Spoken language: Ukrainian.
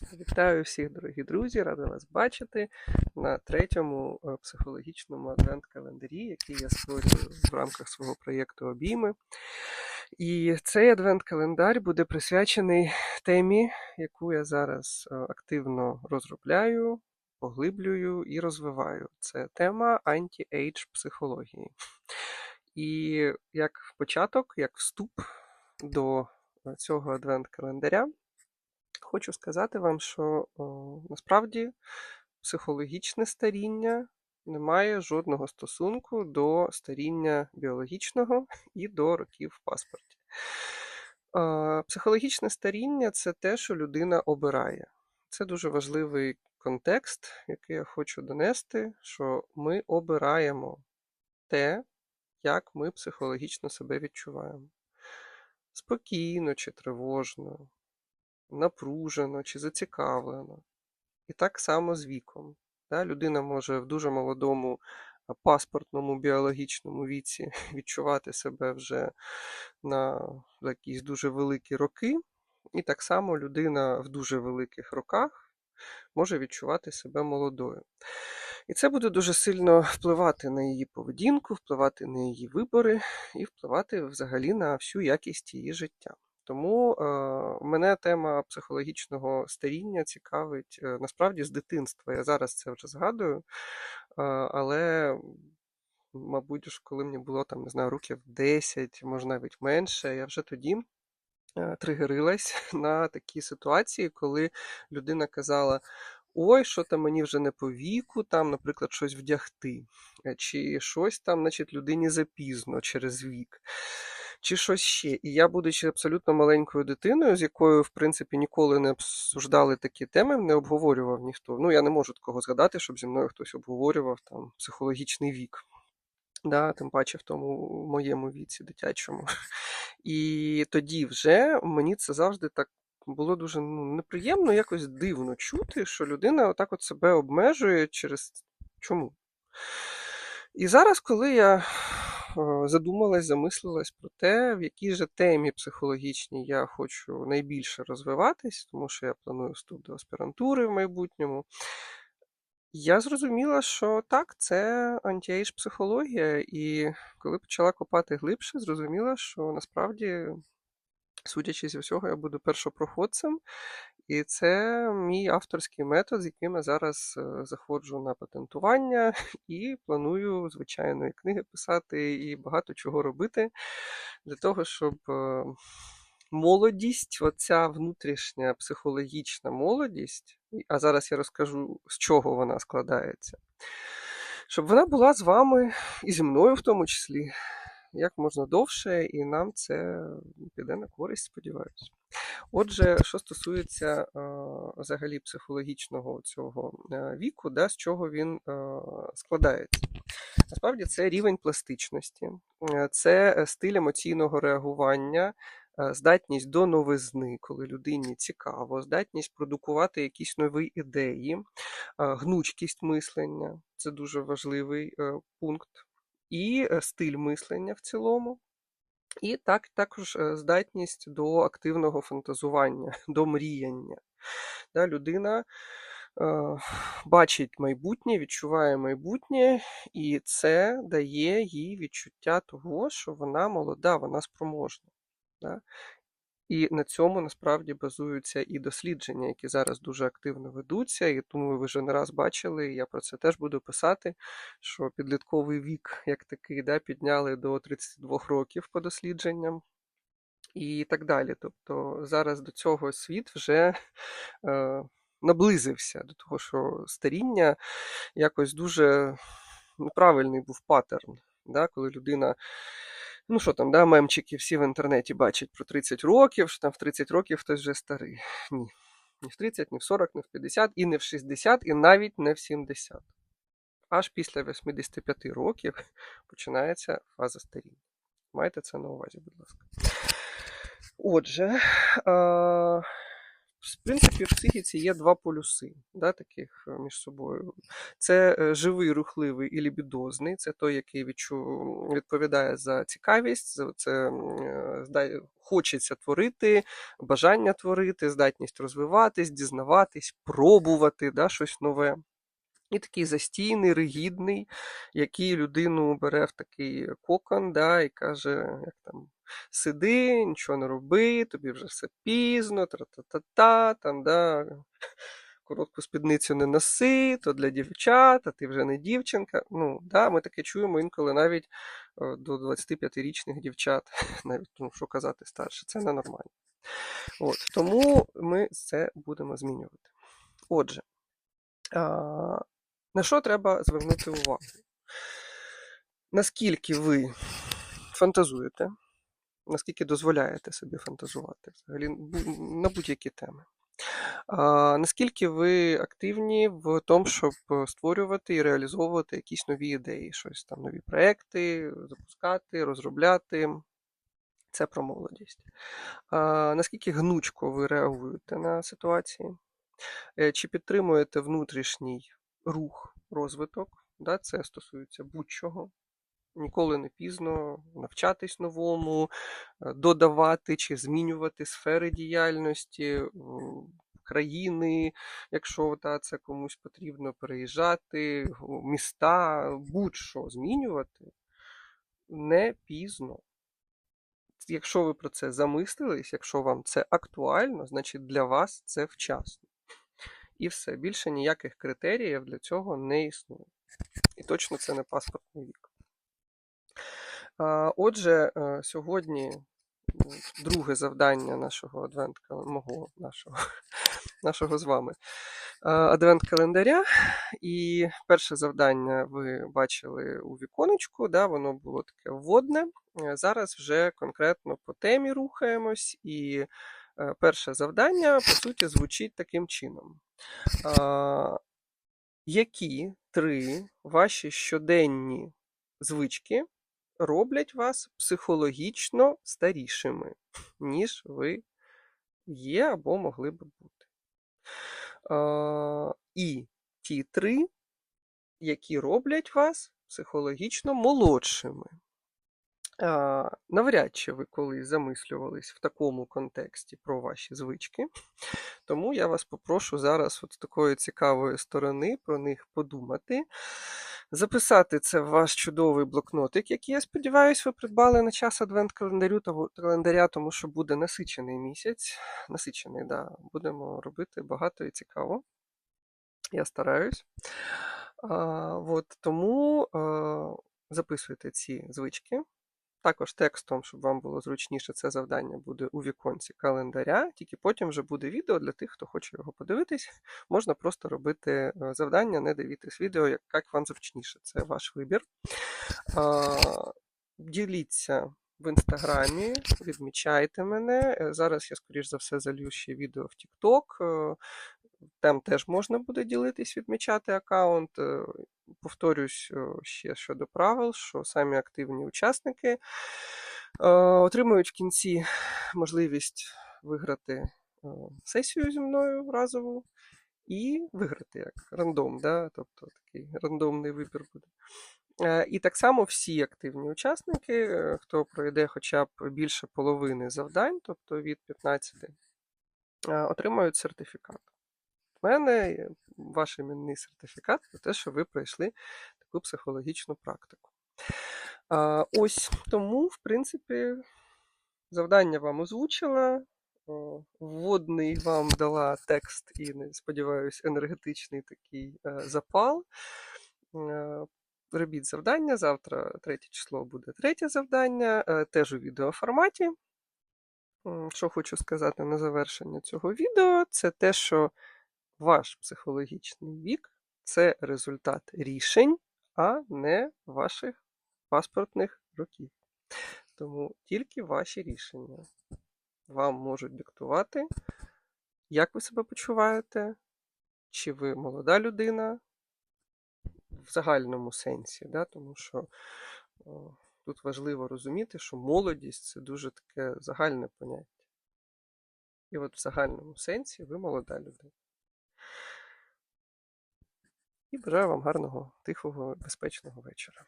Вітаю всіх, дорогі друзі! Рада вас бачити на третьому е, психологічному адвент-календарі, який я створюю в рамках свого проєкту Обійми. І цей адвент-календар буде присвячений темі, яку я зараз е, активно розробляю, поглиблюю і розвиваю. Це тема анті-ейдж психології. І як початок, як вступ до цього адвент-календаря хочу сказати вам, що о, насправді психологічне старіння не має жодного стосунку до старіння біологічного і до років в паспорті. Е, психологічне старіння це те, що людина обирає. Це дуже важливий контекст, який я хочу донести, що ми обираємо те, як ми психологічно себе відчуваємо. Спокійно чи тривожно, напружено чи зацікавлено. І так само з віком. Да? Людина може в дуже молодому паспортному біологічному віці відчувати себе вже на якісь дуже великі роки, і так само людина в дуже великих роках може відчувати себе молодою. І це буде дуже сильно впливати на її поведінку, впливати на її вибори і впливати взагалі на всю якість її життя. Тому е, мене тема психологічного старіння цікавить е, насправді з дитинства. Я зараз це вже згадую, е, але, мабуть, ж коли мені було там, не знаю, років 10, може навіть менше, я вже тоді. Е, тригерилась на такі ситуації, коли людина казала: Ой, що там мені вже не по віку, там, наприклад, щось вдягти, е, чи щось там, значить, людині запізно через вік чи щось ще. І я, будучи абсолютно маленькою дитиною, з якою, в принципі, ніколи не обсуждали такі теми, не обговорював ніхто. Ну, я не можу такого згадати, щоб зі мною хтось обговорював там психологічний вік. Да, Тим паче в тому моєму віці дитячому. І тоді вже мені це завжди так було дуже ну, неприємно, якось дивно чути, що людина отак от себе обмежує через чому. І зараз, коли я задумалась, замислилась про те, в якій же темі психологічній я хочу найбільше розвиватись, тому що я планую вступ до аспірантури в майбутньому. Я зрозуміла, що так, це антіейдж психологія, і коли почала копати глибше, зрозуміла, що насправді, судячи зі всього, я буду першопроходцем, і це мій авторський метод, з яким я зараз е, заходжу на патентування і планую, звичайно, і книги писати, і багато чого робити для того, щоб е, молодість, оця внутрішня психологічна молодість, а зараз я розкажу, з чого вона складається, щоб вона була з вами і зі мною в тому числі. Як можна довше, і нам це піде на користь, сподіваюся. Отже, що стосується взагалі психологічного цього е, віку, да, з чого він складається. Насправді це рівень пластичності, е, це стиль емоційного реагування, е, здатність до новизни, коли людині цікаво, здатність продукувати якісь нові ідеї, гнучкість мислення це дуже важливий пункт, і стиль мислення в цілому. І так, також здатність до активного фантазування, до мріяння. Да, Людина е, бачить майбутнє, відчуває майбутнє, і це дає їй відчуття того, що вона молода, вона спроможна. Да? І на цьому насправді базуються і дослідження, які зараз дуже активно ведуться. І тому ви вже не раз бачили, і я про це теж буду писати, що підлітковий вік, як такий, да, підняли до 32 років по дослідженням. І так далі. Тобто зараз до цього світ вже е, наблизився до того, що старіння якось дуже неправильний був паттерн, да, коли людина Ну, що там, да, мемчики всі в інтернеті бачать про 30 років, що там в 30 років хтось вже старий. Ні. Ні в 30, ні в 40, ні в 50, і не в 60, і навіть не в 70. Аж після 85 років починається фаза старіння. Майте це на увазі, будь ласка. Отже, в принципі, в психіці є два полюси, да, таких е, між собою. Це е, живий, рухливий і лібідозний, це той, який відповідає за цікавість, за це е, хочеться творити, бажання творити, здатність розвиватись, дізнаватись, пробувати да, щось нове. І такий застійний, ригідний, який людину бере в такий кокон, да, і каже, як там, сиди, нічого не роби, тобі вже все пізно, тра-та-та-та, там, да, коротку спідницю не носи, то для дівчат, ти вже не дівчинка. Ну, да, ми таке чуємо інколи навіть е, до 25-річних дівчат, навіть, ну, що казати старше, це ненормально. От, тому ми це будемо змінювати. Отже, а, на що треба звернути увагу? Наскільки ви фантазуєте, наскільки дозволяєте собі фантазувати взагалі на будь-які теми? А, наскільки ви активні в тому, щоб створювати і реалізовувати якісь нові ідеї, щось там, нові проекти, запускати, розробляти? Це про молодість. А, наскільки гнучко ви реагуєте на ситуації? Е, Чи підтримуєте внутрішній рух, розвиток? Да, це стосується будь-чого. Ніколи не пізно навчатись новому, е, додавати чи змінювати сфери діяльності, країни, якщо та, це комусь потрібно переїжджати, міста, будь-що змінювати не пізно. Якщо ви про це замислились, якщо вам це актуально, значить для вас це вчасно. І все, більше ніяких критеріїв для цього не існує. І точно це не паспортний вік. Отже, е, сьогодні друге завдання нашого адвентка, мого нашого, нашого з вами е, адвент-календаря. І перше завдання ви бачили у віконечку, да, воно було таке вводне. Е, Зараз вже конкретно по темі рухаємось, і перше завдання, по суті, звучить таким чином. Які три ваші щоденні звички роблять вас психологічно старішими, ніж ви є або могли би бути? А, І ті три, які роблять вас психологічно молодшими. А, Навряд чи ви колись замислювались в такому контексті про ваші звички. Тому я вас попрошу зараз от з такої цікавої сторони про них подумати, записати це в ваш чудовий блокнотик, який, я сподіваюся, ви придбали на час адвент-календарю того- календаря, тому що буде насичений місяць. Насичений, да. Будемо робити багато і цікаво. Я стараюсь. А, от, тому а, записуйте ці звички. Також текстом, щоб вам було зручніше, це завдання буде у віконці календаря, тільки потім вже буде відео для тих, хто хоче його подивитись. Можна просто робити е, завдання, не дивитись відео, як, як вам зручніше. Це ваш вибір. А, діліться в інстаграмі, відмічайте мене. Е, Зараз я, скоріш за все, залью ще відео в TikTok. Там теж можна буде ділитись, відмічати аккаунт. Е, Повторюсь е, ще щодо правил, що самі активні учасники е, отримують в кінці можливість виграти сесію зі мною разову і виграти як рандом, да? тобто такий рандомний вибір буде. І так само всі активні учасники, хто пройде хоча б більше половини завдань, тобто від 15, е, отримають сертифікат. Мене ваш іменний сертифікат за те, що ви пройшли таку психологічну практику. А, Ось тому, в принципі, завдання вам озвучила. Вводний вам дала текст і, сподіваюся, енергетичний такий е, запал. Е, Робіть завдання. Завтра, третє число, буде третє завдання, е, теж у відеоформаті. Що хочу сказати на завершення цього відео, це те, що ваш психологічний вік це результат рішень, а не ваших паспортних років. Тому тільки ваші рішення вам можуть диктувати, як ви себе почуваєте, чи ви молода людина в загальному сенсі, да? тому що тут важливо розуміти, що молодість це дуже таке загальне поняття. І от в загальному сенсі ви молода людина. І бажаю вам гарного, тихого, безпечного вечора.